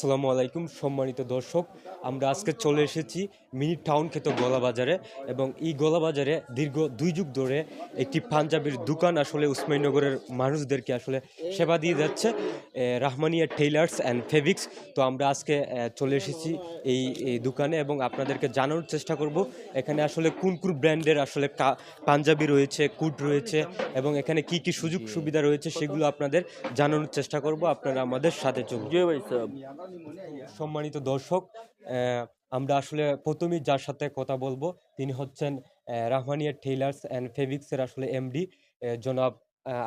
আসসালামু আলাইকুম, সম্মানিত দর্শক। আমরা আজকে চলে এসেছি মিনি টাউন খেত গলাবাজারে এবং এই গলাবাজারে দীর্ঘ দুই যুগ ধরে একটি পাঞ্জাবির দোকান আসলে উসমানীনগরের মানুষদেরকে আসলে সেবা দিয়ে যাচ্ছে রাহমানিয়া টেইলার্স অ্যান্ড ফেভিক্স। তো আমরা আজকে চলে এসেছি এই এই দোকানে এবং আপনাদেরকে জানানোর চেষ্টা করব, এখানে আসলে কোন কোন ব্র্যান্ডের আসলে পাঞ্জাবি রয়েছে, কুট রয়েছে এবং এখানে কি কি সুযোগ সুবিধা রয়েছে সেগুলো আপনাদের জানানোর চেষ্টা করব, আপনারা আমাদের সাথে চলুন। ভাই সম্মানিত দর্শক আমরা আসলে প্রথমেই যার সাথে কথা বলব তিনি হচ্ছেন রাহমানিয়া টেইলার্স অ্যান্ড ফেভিক্সের আসলে এমডি জনাব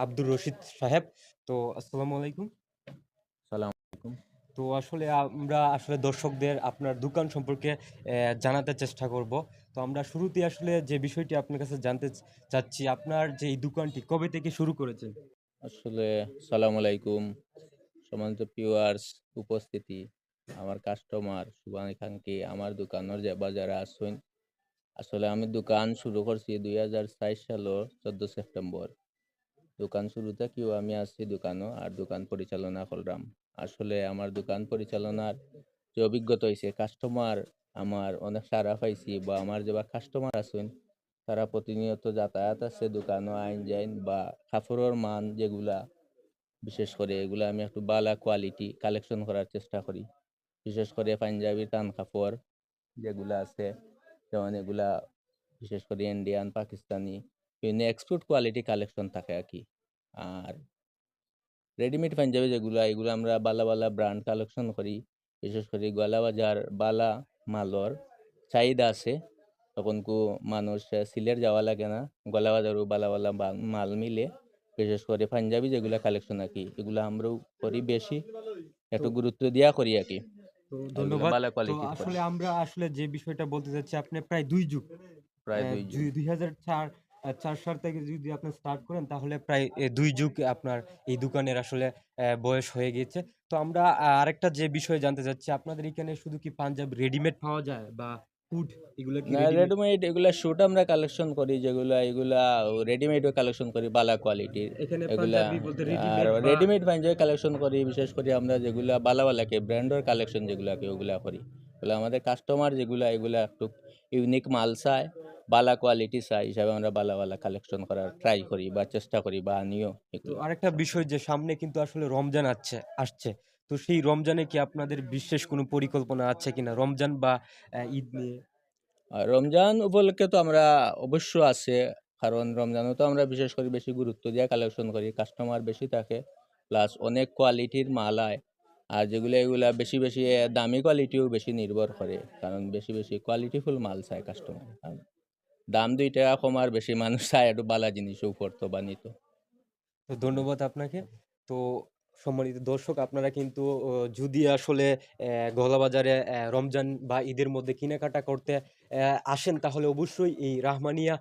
আব্দুর রশিদ সাহেব। তো আসসালামু আলাইকুম। সালাম তো আসলে আমরা আসলে দর্শকদের আপনার দোকান সম্পর্কে জানাতে চেষ্টা করব। তো আমরা শুরুতে আসলে যে বিষয়টি আপনার কাছে জানতে চাচ্ছি আপনার যে এই দোকানটি কবে থেকে শুরু করেছেন? আসলে সালাম আলাইকুম। সম্মানিত পিওয়ার্স উপস্থিতি, আমার কাস্টমার শুভাকাঙ্ক্ষী আমার দোকানের যে বাজারে আসুন আসলে আমি দোকান শুরু করছি দুই হাজার চার সালের চোদ্দ সেপ্টেম্বর। দোকান শুরু থেকেও আমি আসছি দোকানও, আর দোকান পরিচালনা করলাম। আসলে আমার দোকান পরিচালনার যে অভিজ্ঞতা হয়েছে কাস্টমার আমার অনেক সারা পাইছি বা আমার যে বা কাস্টমার আছেন, তারা প্রতিনিয়ত যাতায়াত আছে দোকানও আইন যাইন বা কাপড়ের মান যেগুলা বিশেষ করে এগুলা আমি একটু বালা কোয়ালিটি কালেকশন করার চেষ্টা করি। বিশেষ করে পাঞ্জাবি, টান কাপড় যেগুলা আছে, যেমন এগুলা বিশেষ করে ইন্ডিয়ান পাকিস্তানি বিভিন্ন এক্সপোর্ট কোয়ালিটি কালেকশন থাকে আর কি। আর রেডিমেড পাঞ্জাবি যেগুলা, এগুলো আমরা বালা বালা ব্র্যান্ড কালেকশন করি। বিশেষ করে গলা বাজার বালা মালর চাহিদা আছে। তখন কো মানুষ সিলেট যাওয়া লাগে না। গলা বাজারও বালা বালা মাল মিলে বিশেষ করে পাঞ্জাবি যেগুলা কালেকশন আর কি এগুলো আমরাও করি বেশি। একটু গুরুত্ব দিয়া করি আর কি ধন্যবাদ। আসলে আমরা আসলে যে বিষয়টা বলতে চাচ্ছি আপনি প্রায় দুই যুগ প্রায় দুই যুগ। দুই হাজার চার সাল থেকে যদি আপনি স্টার্ট করেন তাহলে প্রায় দুই যুগ আপনার এই দোকানের আসলে বয়স হয়ে গিয়েছে। তো আমরা আরেকটা যে বিষয় জানতে চাচ্ছি আপনাদের এখানে শুধু কি পাঞ্জাব রেডিমেড পাওয়া যায় বা এগুলো কি রেডিমেড এগুলা শুট আমরা কালেকশন করি যেগুলা এগুলা রেডিমেডও কালেকশন করি বালা কোয়ালিটির এগুলা আর রেডিমেড পাঞ্জাবি কালেকশন করি বিশেষ করে আমরা যেগুলা বালা বালাকে ব্র্যান্ডের কালেকশন যেগুলাকে ওগুলা করি। ওগুলা আমাদের কাস্টমার যেগুলা এগুলা একটু ইউনিক মাল চায়। বালা কোয়ালিটি চাই হিসাবে আমরা বালা বালা কালেকশন করার ট্রাই করি বা চেষ্টা করি বা আনিও তো আরেকটা বিষয় যে সামনে কিন্তু আসলে রমজান আসছে আসছে। তো সেই রমজানে কি আপনাদের বিশেষ কোনো পরিকল্পনা আছে কিনা? রমজান বা ঈদ নিয়ে? রমজান উপলক্ষে তো আমরা অবশ্য আছে কারণ রমজানও তো আমরা বিশেষ করে বেশি গুরুত্ব দিয়ে কালেকশন করি কাস্টমার বেশি থাকে প্লাস অনেক কোয়ালিটির মাল আয়। আর যেগুলো এগুলা বেশি বেশি দামি কোয়ালিটিও বেশি নির্ভর করে কারণ বেশি বেশি কোয়ালিটিফুল মাল চায় কাস্টমার দাম দুই টাকা কমার বেশি মানুষ চায় একটু বালা জিনিসও উপর বা নিত। তো ধন্যবাদ আপনাকে। তো সম্মানিত দর্শক, আপনারা কিন্তু যদি আসলে গলাবাজারে রমজান বা ঈদের মধ্যে কেনাকাটা করতে আসেন তাহলে অবশ্যই এই রাহমানিয়া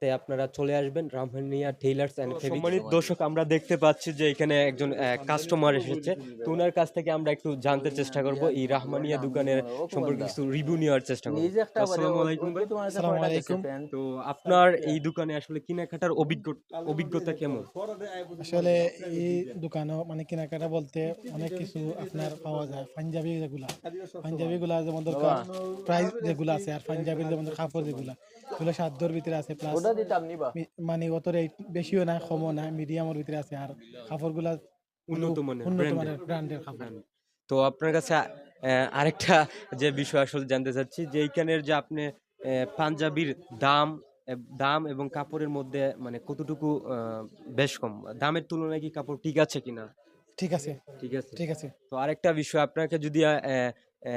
তে আপনারা চলে আসবেন। রাহমানিয়া টেইলার্স অ্যান্ড সম্মানিত দর্শক আমরা দেখতে পাচ্ছি যে এখানে একজন কাস্টমার এসেছে। তো ওনার কাছ থেকে আমরা একটু জানতে চেষ্টা করব এই রাহমানিয়া দোকানের সম্পর্কে কিছু রিভিউ নেওয়ার চেষ্টা করব। আসসালামু আলাইকুম ভাই। আসসালামু আলাইকুম। তো আপনার এই দোকানে আসলে কেনাকাটার অভিজ্ঞতা অভিজ্ঞতা কেমন? আসলে এই দোকানে মানে কেনাকাটা বলতে অনেক কিছু আপনার পাওয়া যায়। পাঞ্জাবি যেগুলা। পাঞ্জাবি গুলা যেমন দরকার প্রাইস যেগুলা আছে আর পাঞ্জাবির যেমন কাপড় যেগুলা এগুলো সাধ্যর ভিতরে আছে প্লাস মানে অত রেট বেশিও না কমও না মিডিয়ামের ভিতরে আছে আর কাপড়গুলা উন্নত মানের উন্নত মানের ব্র্যান্ডের কাপড়। তো আপনার কাছে আরেকটা যে বিষয় আসলে জানতে চাচ্ছি যে এইখানের যে আপনি পাঞ্জাবির দাম দাম এবং কাপড়ের মধ্যে মানে কতটুকু আহ, বেশ কম? দামের তুলনায় কি কাপড় ঠিক আছে কিনা? ঠিক আছে। ঠিক আছে। ঠিক আছে। তো আরেকটা বিষয় আপনাকে যদি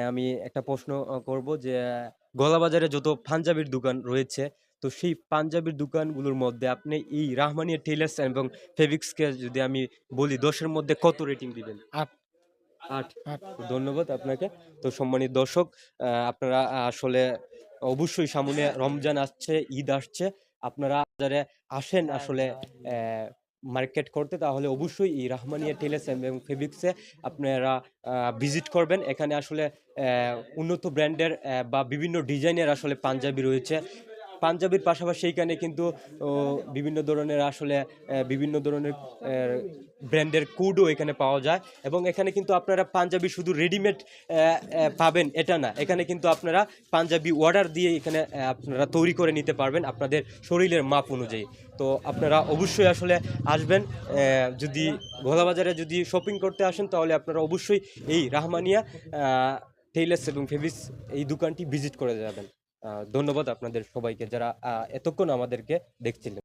আমি একটা প্রশ্ন করব যে গলাবাজারে যত পাঞ্জাবির দোকান রয়েছে তো সেই পাঞ্জাবির দোকানগুলোর মধ্যে আপনি এই রাহমানিয়া টেইলার্স এবং ফেভিক্সকে যদি আমি বলি দশের মধ্যে কত রেটিং দিবেন? আট। আট। আট। ধন্যবাদ আপনাকে। তো সম্মানিত দর্শক আপনারা আসলে অবশ্যই সামনে রমজান আসছে ঈদ আসছে আপনারা বাজারে আসেন আসলে মার্কেট করতে, তাহলে অবশ্যই এই রাহমানিয়া টেলার্স এবং ফেব্রিক্সে আপনারা ভিজিট করবেন। এখানে আসলে উন্নত ব্র্যান্ডের বা বিভিন্ন ডিজাইনের আসলে পাঞ্জাবি রয়েছে। পাঞ্জাবির পাশাপাশি এখানে কিন্তু বিভিন্ন ধরনের আসলে বিভিন্ন ধরনের ব্র্যান্ডের কোডও এখানে পাওয়া যায়। এবং এখানে কিন্তু আপনারা পাঞ্জাবি শুধু রেডিমেড পাবেন, এটা না। এখানে কিন্তু আপনারা পাঞ্জাবি অর্ডার দিয়ে এখানে আপনারা তৈরি করে নিতে পারবেন আপনাদের শরীরের মাপ অনুযায়ী। তো আপনারা অবশ্যই আসলে আসবেন যদি ঘোলাবাজারে যদি শপিং করতে আসেন, তাহলে আপনারা অবশ্যই এই রাহমানিয়া টেইলার্স এবং ফেভিস এই দোকানটি ভিজিট করে যাবেন। ধন্যবাদ আপনাদের সবাইকে যারা এতক্ষণ আমাদেরকে দেখছিলেন।